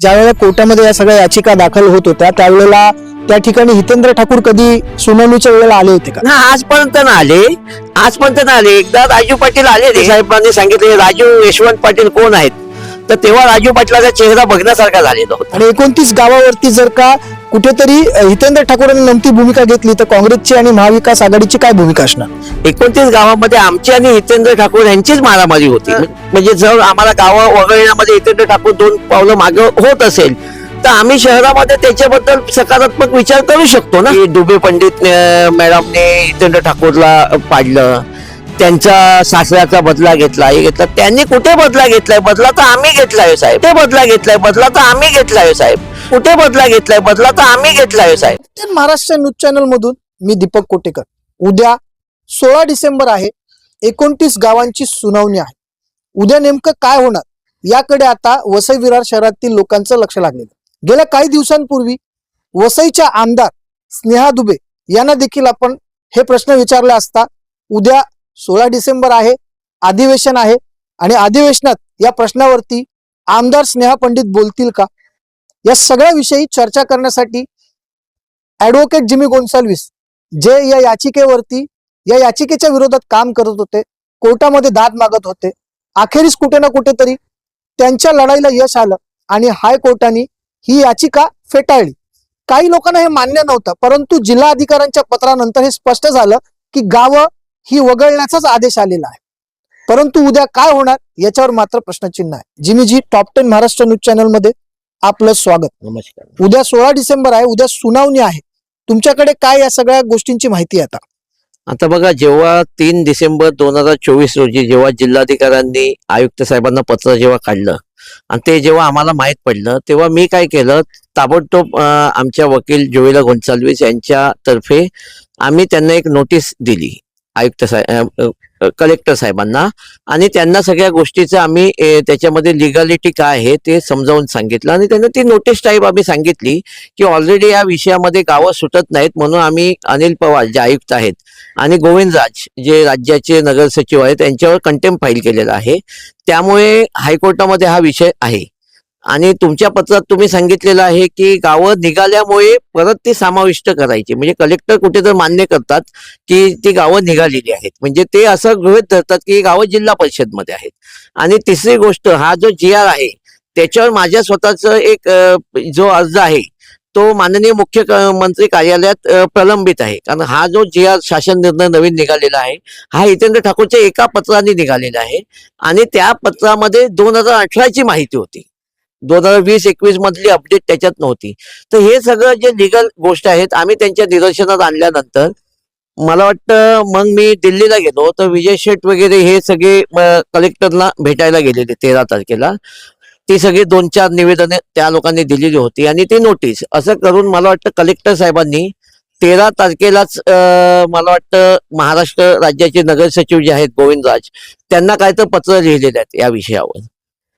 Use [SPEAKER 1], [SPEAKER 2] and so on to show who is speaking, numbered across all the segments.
[SPEAKER 1] ज्यावेळेला कोर्टामध्ये या सगळ्या याचिका दाखल होत होत्या त्यावेळेला त्या ठिकाणी हितेंद्र ठाकूर कधी सुनावणीच्या वेळेला आले होते का?
[SPEAKER 2] ना आजपर्यंत ना आले. आजपर्यंत ना आले. एकदा राजू पाटील आले ते साहेबांनी सांगितले राजू यशवंत पाटील कोण आहेत? तर तेव्हा राजू पाटलाचा चेहरा बघण्यासारखा झालेला होता.
[SPEAKER 1] आणि एकोणतीस गावावरती जर का कुठेतरी हितेंद्र ठाकूरांनी नमती भूमिका घेतली तर काँग्रेसची आणि महाविकास आघाडीची काय भूमिका असणार?
[SPEAKER 2] एकोणतीस गावामध्ये आमची आणि हितेंद्र ठाकूर यांचीच मारामारी होती. म्हणजे जर आम्हाला गावं वगळण्यामध्ये हितेंद्र ठाकूर दोन पावलं मागे होत असेल तर आम्ही शहरामध्ये त्याच्याबद्दल सकारात्मक विचार करू शकतो ना? दुबे पंडित मॅडमने हितेंद्र ठाकूरला पाडलं. त्यांचा सासऱ्याचा बदला घेतला हे घेतला. त्यांनी कुठे बदला घेतलाय? बदला तर आम्ही घेतलाय हो साहेब. कुठे बदला घेतलाय? बदला तर आम्ही घेतलाय हो साहेब. कुठे बदला घेतलाय? बदला तर आम्ही घेतलाय हो
[SPEAKER 1] साहेब. महाराष्ट्र न्यूज चॅनल मधून मी दीपक कोटेकर. उद्या सोळा डिसेंबर आहे एकोणतीस गावांची सुनावणी आहे. उद्या नेमकं काय होणार? याकडे आता वसई विरार शहरातील लोकांचं लक्ष लागलेलं गेल्या काही दिवसांपूर्वी वसईच्या आमदार स्नेहा दुबे यांना देखील आपण हे प्रश्न विचारले असता उद्या सोळा डिसेंबर आहे अधिवेशन आहे आणि अधिवेशनात या प्रश्नावरती आमदार स्नेहा पंडित बोलतील का? या सगळ्या विषयी चर्चा करण्यासाठी ऍडव्होकेट जिमी गोन्साल्विस जे या याचिकेवरती या याचिकेच्या विरोधात काम करत होते कोर्टामध्ये दाद मागत होते अखेरीस कुठे ना कुठेतरी त्यांच्या लढाईला यश आलं आणि हायकोर्टाने ही याचिका फेटाळली. काही लोकांना हे मान्य नव्हतं परंतु जिल्हा अधिकाऱ्यांच्या पत्रानंतर हे स्पष्ट झालं की गावं ही वगळण्याचाच आदेश आलेला आहे. परंतु उद्या काय होणार याच्यावर मात्र प्रश्नचिन्ह आहे. जिमीजी टॉप टेन महाराष्ट्र न्यूज चॅनलमध्ये आपलं स्वागत.
[SPEAKER 2] नमस्कार.
[SPEAKER 1] उद्या सोळा डिसेंबर आहे उद्या सुनावणी आहे. तुमच्याकडे काय या सगळ्या गोष्टींची माहिती आता?
[SPEAKER 2] आता बघा जेव्हा तीन डिसेंबर दोन हजार चोवीस रोजी जेव्हा जिल्हाधिकाऱ्यांनी आयुक्त साहेबांना पत्र जेव्हा काढलं आणि ते जेव्हा आम्हाला माहीत पडलं तेव्हा मी काय केलं ताबडतोब आमच्या वकील जोवेला गोन्साल्विस यांच्या तर्फे आम्ही त्यांना एक नोटीस दिली. आयुक्त साहेब कलेक्टर साहेबांना. आणि त्यांना सगळ्या गोष्टीचं आम्ही त्याच्यामध्ये लिगॅलिटी काय आहे ते समजावून सांगितलं. आणि त्यांना ती नोटीस टाईप आम्ही सांगितली की ऑलरेडी या विषयामध्ये गावं सुटत नाहीत म्हणून आम्ही अनिल पवार जे आयुक्त आहेत आणि गोविंदराज जे राज्याचे नगरसचिव आहेत त्यांच्यावर कंटेम फाईल केलेला आहे. त्यामुळे हायकोर्टामध्ये हा विषय आहे. आणि तुमच्या पत्रात तुम्ही सांगितलेलं आहे की गावं निघाल्यामुळे परत ती समाविष्ट करायची. म्हणजे कलेक्टर कुठे तर मान्य करतात की ती गावं निघालेली आहेत. म्हणजे ते असं गृहित धरतात की गावं जिल्हा परिषदमध्ये आहेत. आणि तिसरी गोष्ट हा जो जी आर आहे त्याच्यावर माझ्या स्वतःच एक जो अर्ज आहे तो माननीय मुख्य मंत्री कार्यालयात प्रलंबित आहे. कारण हा जो जी आर शासन निर्णय नवीन निघालेला आहे हा हितेंद्र ठाकूरच्या एका पत्राने निघालेला आहे. आणि त्या पत्रामध्ये दोन हजार अठराची माहिती होती. दोन हजार वीस एकवीस मधली अपडेट त्याच्यात नव्हती. तर हे सगळं जे लिगल गोष्ट आहेत आम्ही त्यांच्या निदर्शनात आणल्यानंतर मला वाटतं मग मी दिल्लीला गेलो तर विजय शेठ वगैरे हे सगळे कलेक्टरला भेटायला गेलेले तेरा तारखेला. ती सगळी दोन चार निवेदने त्या लोकांनी दिलेली होती आणि ती नोटीस असं करून मला वाटतं कलेक्टर साहेबांनी तेरा तारखेलाच मला वाटतं महाराष्ट्र राज्याचे नगर सचिव जे आहेत गोविंदराज त्यांना काय तर पत्र लिहिलेले आहेत या विषयावर.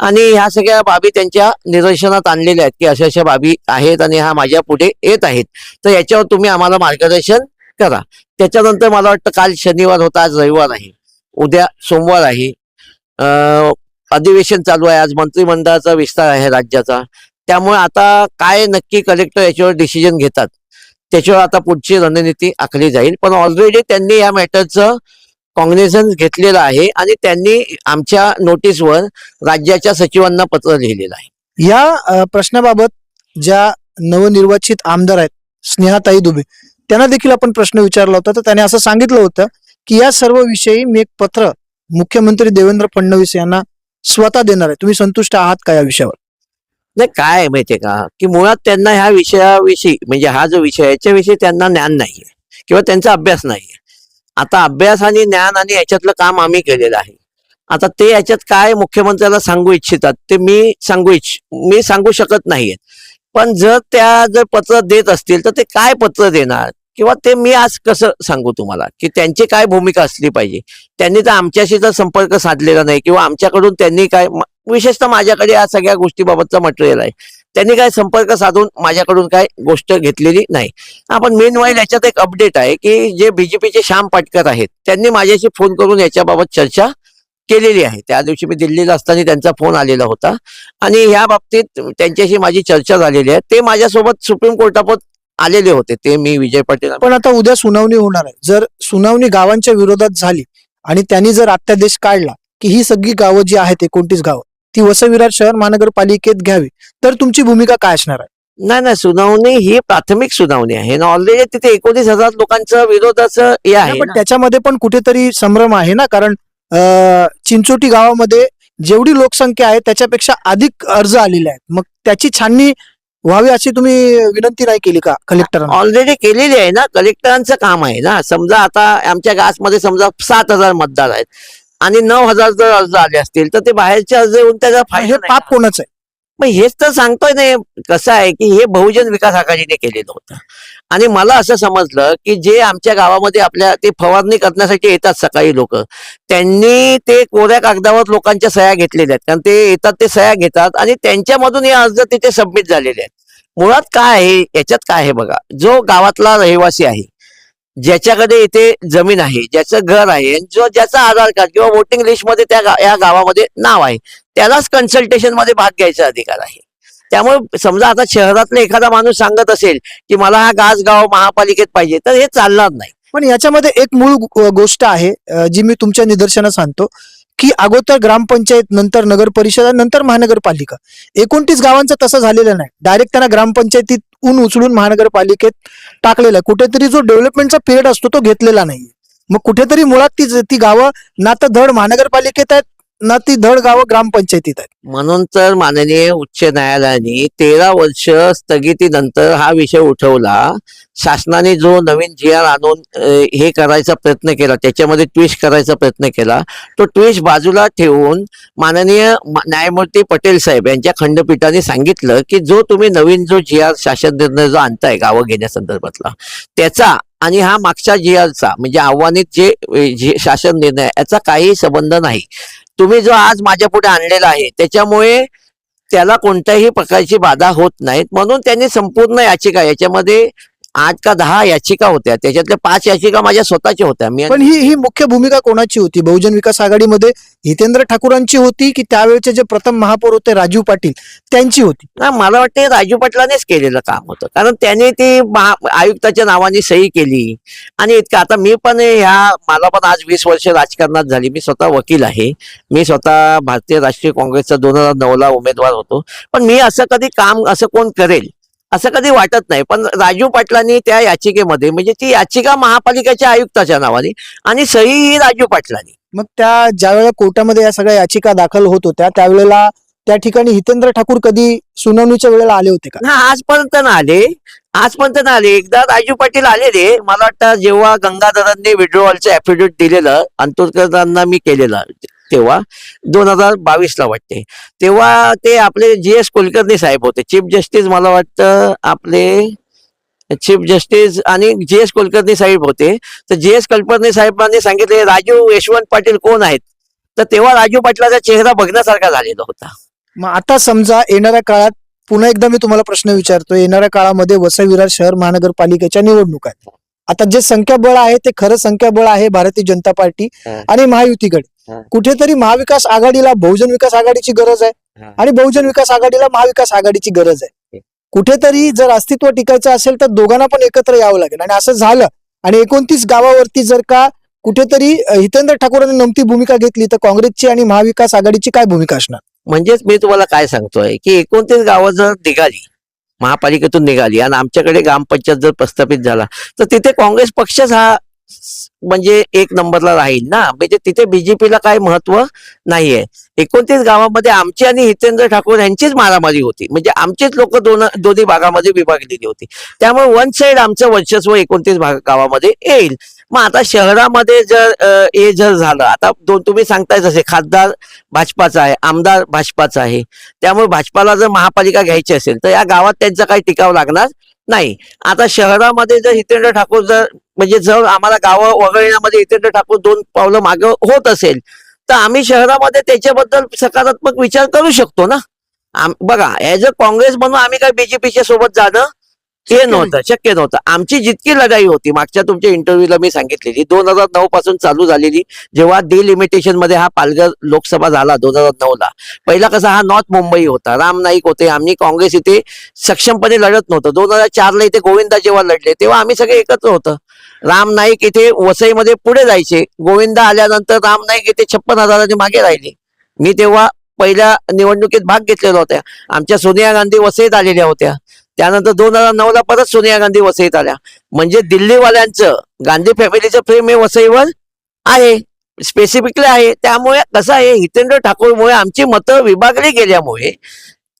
[SPEAKER 2] आणि ह्या सगळ्या बाबी त्यांच्या निदर्शनात आणलेल्या आहेत की अशा अशा बाबी आहेत आणि हा माझ्या पुढे येत आहेत. तर याच्यावर तुम्ही आम्हाला मार्गदर्शन करा. त्याच्यानंतर मला वाटतं काल शनिवार होता आज रविवार आहे. उद्या सोमवार आहे. अधिवेशन चालू आहे. आज मंत्रिमंडळाचा विस्तार आहे राज्याचा. त्यामुळे आता काय नक्की कलेक्टर याच्यावर डिसिजन घेतात त्याच्यावर आता पुढची रणनीती आखली जाईल. पण ऑलरेडी त्यांनी या मॅटरचं कॉग्निझन्स घेतलेलं आहे आणि त्यांनी आमच्या नोटीसवर राज्याच्या सचिवांना पत्र लिहिलेलं आहे.
[SPEAKER 1] या प्रश्नाबाबत ज्या नवनिर्वाचित आमदार आहेत स्नेहाताई दुबे त्यांना देखील आपण प्रश्न विचारला होता. तर त्याने असं सांगितलं होतं की या सर्व विषयी मी एक पत्र मुख्यमंत्री देवेंद्र फडणवीस यांना स्वतः देणार आहे. तुम्ही संतुष्ट आहात का या विषयावर?
[SPEAKER 2] नाही काय आहे माहितीये का? की मुळात त्यांना ह्या विषयाविषयी म्हणजे हा जो विषय याच्याविषयी त्यांना ज्ञान नाहीये किंवा त्यांचा अभ्यास नाहीये. आता अभ्यास आणि ज्ञान आणि याच्यातलं काम आम्ही केलेलं आहे. आता ते याच्यात काय मुख्यमंत्र्याला सांगू इच्छितात ते मी सांगू इच्छ मी सांगू शकत नाहीये. पण जर त्या जर पत्र देत असतील तर ते काय पत्र देणार? किंवा ते मी आज कसं सांगू तुम्हाला? की त्यांची काय भूमिका असली पाहिजे? त्यांनी तर आमच्याशी तर संपर्क साधलेला नाही किंवा आमच्याकडून त्यांनी काय विशेषतः माझ्याकडे या सगळ्या गोष्टीबाबतचं मटेरियल आहे. त्यांनी काय संपर्क साधून माझ्याकडून काय गोष्ट घेतलेली नाही. आपण मेन वाईल याच्यात एक अपडेट आहे की जे बीजेपीचे श्याम पाटकर आहेत त्यांनी माझ्याशी फोन करून याच्याबाबत चर्चा केलेली आहे. त्या दिवशी मी दिल्लीला असताना त्यांचा फोन आलेला होता आणि ह्या बाबतीत त्यांच्याशी माझी चर्चा झालेली आहे. ते माझ्यासोबत सुप्रीम कोर्टापत आलेले होते. ते मी विजय पाटील
[SPEAKER 1] पण आता उद्या सुनावणी होणार आहे. जर सुनावणी गावांच्या विरोधात झाली आणि त्यांनी जर अत्यादेश काढला की ही सगळी गावं जी आहेत एकोणतीस गावं ती वसविरार शहर महानगरपालिकेत घ्यावी. तर तुमची भूमिका काय असणार आहे?
[SPEAKER 2] नाही नाही सुनावणी ही प्राथमिक सुनावणी आहे. ना ऑलरेडी तिथे एकोणीस हजार लोकांचं विरोधाचं हे आहे.
[SPEAKER 1] पण
[SPEAKER 2] ना.
[SPEAKER 1] त्याच्यामध्ये पण कुठेतरी संभ्रम आहे ना? कारण चिंचोटी गावामध्ये जेवढी लोकसंख्या आहे त्याच्यापेक्षा अधिक अर्ज आलेले आहेत. मग त्याची छाननी व्हावी अशी तुम्ही विनंती नाही केली का कलेक्टरांना
[SPEAKER 2] ऑलरेडी केलेली आहे ना? कलेक्टरांचं काम आहे ना? समजा आता आमच्या गासमध्ये समजा सात हजार मतदार आहेत. आणि नऊ हजार जर अर्ज आले असतील तर ते बाहेरचे अर्ज येऊन त्याचा
[SPEAKER 1] हे
[SPEAKER 2] फायदा नाही
[SPEAKER 1] पाप कोणाचं आहे?
[SPEAKER 2] मग हेच तर सांगतोय ना कसं आहे की हे बहुजन विकास आघाडीने केलेलं होतं. आणि मला असं समजलं की जे आमच्या गावामध्ये आपल्या ते फवारणी करण्यासाठी येतात सकाळी लोक त्यांनी ते कोऱ्या कागदावर लोकांच्या सह्या घेतलेल्या आहेत. कारण ते येतात ते सह्या घेतात आणि त्यांच्यामधून हे अर्ज तिथे सबमिट झालेले आहेत. मुळात काय आहे? याच्यात काय आहे बघा? जो गावातला रहिवासी आहे ज्याच्याकडे इथे जमीन आहे ज्याचं घर आहे जो ज्याचा आधार कार्ड किंवा वोटिंग लिस्टमध्ये त्या गा- या गावामध्ये नाव आहे त्यालाच कन्सल्टेशनमध्ये भाग घ्यायचा अधिकार आहे. त्यामुळे समजा आता शहरातला एखादा माणूस सांगत असेल की मला हा गाव महापालिकेत पाहिजे तर हे चालणार नाही.
[SPEAKER 1] पण याच्यामध्ये एक मूळ गोष्ट आहे जी मी तुमच्या निदर्शनास आणतो की अगोदर ग्रामपंचायत नंतर नगर परिषद नंतर महानगरपालिका. एकोणतीस गावांचं तसं झालेलं नाही. डायरेक्ट त्यांना ग्रामपंचायतीत ऊन उचलून महानगरपालिकेत टाकलेलं आहे. कुठेतरी जो डेव्हलपमेंटचा पिरियड असतो तो घेतलेला नाही मग कुठेतरी मुळात ती ती गावं ना तर धड महानगरपालिकेत आहेत ना ती धड गावं ग्रामपंचायतीत आहेत.
[SPEAKER 2] म्हणून तर माननीय उच्च न्यायालयाने तेरा वर्ष स्थगितीनंतर हा विषय उठवला. शासनाने जो नवीन जी आर आणून हे करायचा प्रयत्न केला त्याच्यामध्ये ट्विस्ट करायचा प्रयत्न केला तो ट्विस्ट बाजूला ठेवून माननीय म- न्यायमूर्ती पटेल साहेब यांच्या खंडपीठाने सांगितलं की जो तुम्ही नवीन जो जी आर शासन निर्णय जो आणताय गावं घेण्यासंदर्भातला त्याचा आणि हा मागच्या जी आरचा म्हणजे आव्हानित जे जे शासन निर्णय याचा काही संबंध नाही. तुम्ही जो आज माझ्या पुढे आणलेला आहे त्याच्यामुळे त्याला कोणत्याही प्रकारची बाधा होत नाहीत. म्हणून त्यांनी संपूर्ण याचिका याच्यामध्ये आठ का दहा याचिका होत्या. त्याच्यातल्या पाच याचिका माझ्या स्वतःच्या होत्या. मी
[SPEAKER 1] पण ही ही मुख्य भूमिका कोणाची होती? बहुजन विकास आघाडीमध्ये हितेंद्र ठाकूरांची होती की त्यावेळेचे जे प्रथम महापौर होते राजू पाटील त्यांची होती?
[SPEAKER 2] ना मला वाटते राजू पाटलानेच केलेलं काम होतं. कारण त्याने ती महा- आयुक्ताच्या नावाने सही केली. आणि इतकं आता मी पण ह्या मला पण आज वीस वर्ष राजकारणात झाली. मी स्वतः वकील आहे. मी स्वतः भारतीय राष्ट्रीय काँग्रेसचा दोन हजार नऊ ला उमेदवार होतो. पण मी असं कधी काम असं कोण करेल? असं कधी वाटत नाही. पण राजू पाटलांनी त्या याचिकेमध्ये म्हणजे ती याचिका महापालिकेच्या आयुक्ताच्या नावाने आणि सही ही राजू पाटलांनी.
[SPEAKER 1] मग त्या ज्या वेळेला कोर्टामध्ये या सगळ्या याचिका दाखल होत होत्या त्यावेळेला त्या ठिकाणी हितेंद्र ठाकूर कधी सुनावणीच्या वेळेला आले होते का?
[SPEAKER 2] ना आजपर्यंत ना आले. आजपर्यंत ना आले. एकदा राजू पाटील आले रे. मला वाटतं जेव्हा गंगाधरांनी विड्रॉवलचं ऍफिडेव्हिट दिलेलं अंतोदकरांना मी केलेलं. तेव्हा दोन हजार बावीस ला वाटते. तेव्हा ते आपले जी एस कुलकर्णी साहेब होते. चीफ जस्टिस मला वाटतं आपले चीफ जस्टिस आणि जी एस कुलकर्णी साहेब होते. तर जी एस कुलकर्णी साहेबांनी सांगितले राजू यशवंत पाटील कोण आहेत? तर तेव्हा राजू पाटलाचा चेहरा बघण्यासारखा झालेला होता.
[SPEAKER 1] मग आता समजा येणाऱ्या काळात पुन्हा एकदा मी तुम्हाला प्रश्न विचारतो येणाऱ्या काळामध्ये वसई विरार शहर महानगरपालिकेच्या निवडणुका आता जे संख्याबळ आहे ते खरं संख्याबळ आहे भारतीय जनता पार्टी. आणि महायुतीकडे. कुठेतरी महाविकास आघाडीला बहुजन विकास आघाडीची गरज आहे. आणि बहुजन विकास आघाडीला महाविकास आघाडीची गरज आहे. कुठेतरी जर अस्तित्व टिकायचं असेल तर दोघांना पण एकत्र यावं लागेल. आणि असं झालं आणि एकोणतीस गावावरती जर का कुठेतरी हितेंद्र ठाकूरांनी नमती भूमिका घेतली तर काँग्रेसची आणि महाविकास आघाडीची काय भूमिका असणार?
[SPEAKER 2] म्हणजेच मी तुम्हाला काय सांगतोय की एकोणतीस गावं जर निघाली महापालिकेतून निघाली आणि आमच्याकडे ग्रामपंचायत जर प्रस्थापित झाला तर तिथे काँग्रेस पक्षच हा म्हणजे एक नंबरला राहील ना? म्हणजे तिथे बीजेपीला काय महत्त्व नाहीये. एकोणतीस गावामध्ये आमची आणि हितेंद्र ठाकूर यांचीच मारामारी होती. म्हणजे आमचेच लोक दोन दोन्ही भागामध्ये विभागलेली होती. त्यामुळे वन साइड आमचं वर्चस्व एकोणतीस भाग गावामध्ये येईल. मग आता शहरामध्ये जर हे जर झालं आता दोन तुम्ही सांगताय जसे खासदार भाजपाचा आहे आमदार भाजपाचा आहे. त्यामुळे भाजपाला जर महापालिका घ्यायची असेल तर या गावात त्यांचा काही टिकाव लागणार नाही. आता शहरामध्ये जर हितेंद्र ठाकूर जर म्हणजे जर आम्हाला गावं वगळण्यामध्ये हितेंद्र ठाकूर दोन पावलं मागं होत असेल तर आम्ही शहरामध्ये त्याच्याबद्दल सकारात्मक विचार करू शकतो ना? आम- बघा ऍज अ काँग्रेस म्हणून आम्ही काय बीजेपीच्या सोबत जाणं हे नव्हतं शक्य नव्हतं. आमची जितकी लढाई होती मागच्या तुमच्या इंटरव्ह्यूला मी सांगितलेली दोन हजार नऊ पासून चालू झालेली जेव्हा डिलिमिटेशनमध्ये हा पालघर लोकसभा झाला दोन हजार नऊ ला. पहिला कसा हा नॉर्थ मुंबई होता राम नाईक होते आम्ही काँग्रेस इथे सक्षमपणे लढत नव्हतं. दोन हजार चारला इथे गोविंदा जेव्हा लढले तेव्हा आम्ही सगळे एकत्र होतं. राम नाईक इथे वसईमध्ये पुढे जायचे. गोविंदा आल्यानंतर राम नाईक इथे छप्पन हजारांनी मागे राहिले. मी तेव्हा पहिल्या निवडणुकीत भाग घेतलेला होत्या. आमच्या सोनिया गांधी वसईत आलेल्या होत्या. त्यानंतर दोन हजार नऊ ला परत सोनिया गांधी वसईत आल्या. म्हणजे दिल्लीवाल्यांचं गांधी फॅमिलीचं प्रेम हे वसईवर आहे. स्पेसिफिकली आहे. त्यामुळे कसं आहे हितेंद्र ठाकूरमुळे आमची मतं विभागली गेल्यामुळे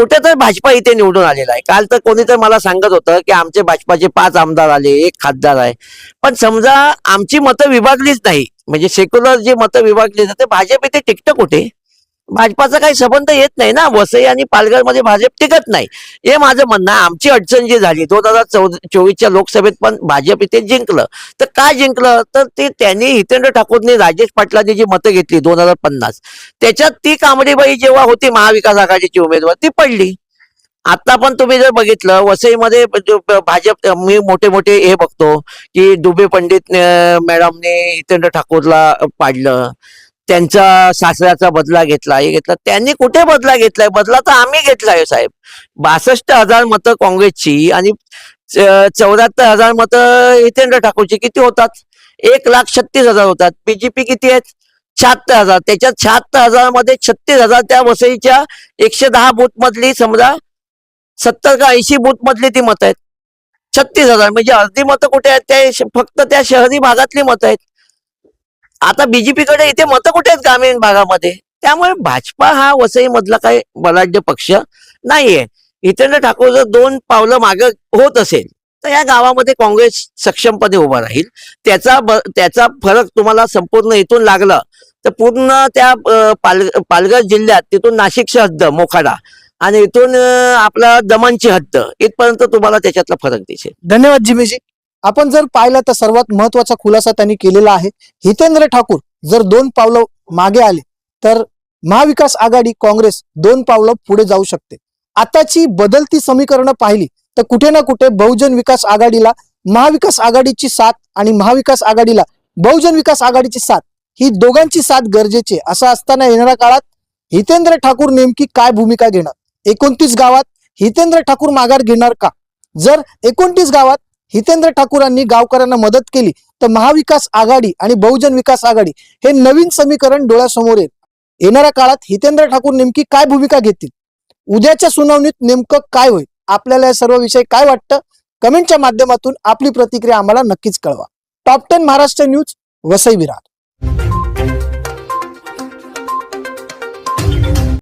[SPEAKER 2] कुठेतरी भाजपा इथे निवडून आलेला आहे. काल तर कोणी तर मला सांगत होतं की आमचे भाजपाचे पाच आमदार आले एक खासदार आहे. पण समजा आमची मतं विभागलीच नाही. म्हणजे सेक्युलर जे मतं विभागली जाते भाजप इथे टिकतं कुठे? भाजपाचा काही संबंध येत नाही ना. वसई आणि पालघरमध्ये भाजप टिकत नाही. हे माझं म्हणणं आहे. आमची अडचण जी झाली दोन हजार चौदा चोवीसच्या लोकसभेत पण भाजप इथे जिंकलं. तर का जिंकलं? तर ते त्यांनी हितेंद्र ठाकूरने राजेश पाटलांनी जी मतं घेतली दोन हजार पन्नास. त्याच्यात ती कांबडीबाई जेव्हा होती महाविकास आघाडीची उमेदवार ती पडली. आता पण तुम्ही जर बघितलं वसईमध्ये भाजप मी मोठे मोठे हे बघतो की दुबे पंडित मॅडमने हितेंद्र ठाकूरला पाडलं. त्यांचा सासऱ्याचा बदला घेतला हे घेतला. त्यांनी कुठे बदला घेतलाय? बदला तर आम्ही घेतलाय हो साहेब. बासष्ट हजार मतं काँग्रेसची आणि चौऱ्याहत्तर हजार मतं हितेंद्र ठाकूरची किती होतात? एक लाख छत्तीस हजार होतात. बीजेपी किती आहेत? शहात्तर हजार. त्याच्यात शहात्तर हजारमध्ये छत्तीस हजार त्या वसईच्या एकशे दहा बूथ मधली समजा सत्तर का ऐंशी बूथ मधली ती मतं आहेत. छत्तीस हजार. म्हणजे अर्धी मतं कुठे आहेत? त्या फक्त त्या शहरी भागातली मतं आहेत. आता बीजेपीकडे इथे मतं कुठे आहेत ग्रामीण भागामध्ये? त्यामुळे भाजपा हा वसई मधला काही बलाढ्य पक्ष नाहीये. हितेंद्र ठाकूर जर दोन पावलं मागे होत असेल तर या गावामध्ये काँग्रेस सक्षमपणे उभा राहील. त्याचा त्याचा फरक तुम्हाला संपूर्ण इथून लागला तर पूर्ण त्या पाल पालघर जिल्ह्यात तिथून नाशिकची हद्द मोखाडा आणि इथून आपला दमनची हद्द इथपर्यंत तुम्हाला त्याच्यातला फरक दिसेल.
[SPEAKER 1] धन्यवाद जिमेजी. आपण जर पाहिलं तर सर्वात महत्त्वाचा खुलासा त्यांनी केलेला आहे. हितेंद्र ठाकूर जर दोन पावलं मागे आले तर महाविकास आघाडी काँग्रेस दोन पावलं पुढे जाऊ शकते. आताची बदलती समीकरणं पाहिली तर कुठे ना कुठे बहुजन विकास आघाडीला महाविकास आघाडीची साथ आणि महाविकास आघाडीला बहुजन विकास आघाडीची साथ ही दोघांची साथ गरजेची असं असताना येणाऱ्या काळात हितेंद्र ठाकूर नेमकी काय भूमिका घेणार? एकोणतीस गावात हितेंद्र ठाकूर माघार घेणार का? जर एकोणतीस गावात हितेंद्र ठाकूरांनी गावकऱ्यांना मदत केली तर महाविकास आघाडी आणि बहुजन विकास आघाडी हे नवीन समीकरण डोळ्यासमोर येईल. येणाऱ्या काळात हितेंद्र ठाकूर नेमकी काय भूमिका घेतील? उद्याच्या सुनावणीत नेमकं काय होईल? आपल्याला या सर्व विषय काय वाटतं? कमेंटच्या माध्यमातून आपली प्रतिक्रिया आम्हाला नक्कीच कळवा. Top ten Maharashtra news Vasai Virar.